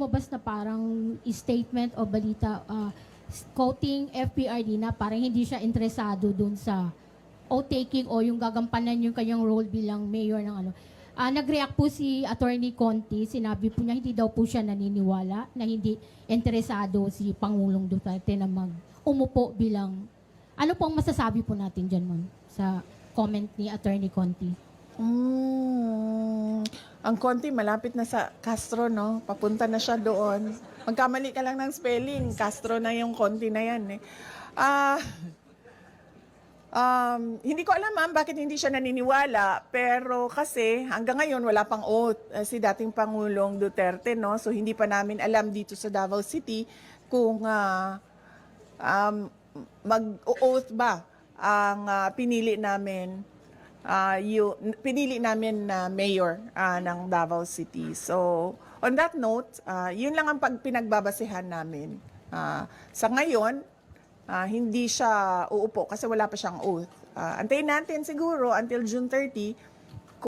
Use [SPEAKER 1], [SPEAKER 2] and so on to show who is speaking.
[SPEAKER 1] lumabas na parang statement o balita uh, quoting FPRD na parang hindi siya interesado dun sa o taking o yung gagampanan yung kanyang role bilang mayor ng ano. Ah, nag-react po si Attorney Conti, sinabi po niya hindi daw po siya naniniwala na hindi interesado si Pangulong Duterte na mag umupo bilang ano po ang masasabi po natin dyan, ma'am, sa comment ni Attorney Conti?
[SPEAKER 2] Mm, ang konti malapit na sa Castro, no? Papunta na siya doon. Magkamali ka lang ng spelling, Castro na yung konti na yan, eh. Ah, um, hindi ko alam, ma'am, bakit hindi siya naniniwala. Pero kasi hanggang ngayon wala pang oath eh, si dating Pangulong Duterte, no? So hindi pa namin alam dito sa Davao City kung ah, um, mag-oath ba ang ah, pinili namin ah, yu- pinili namin na mayor ah, ng Davao City. So, on that note, ah, yun lang ang pag pinagbabasehan namin. Ah, sa ngayon, ah, hindi siya uupo kasi wala pa siyang oath. Ah, antayin natin siguro until June 30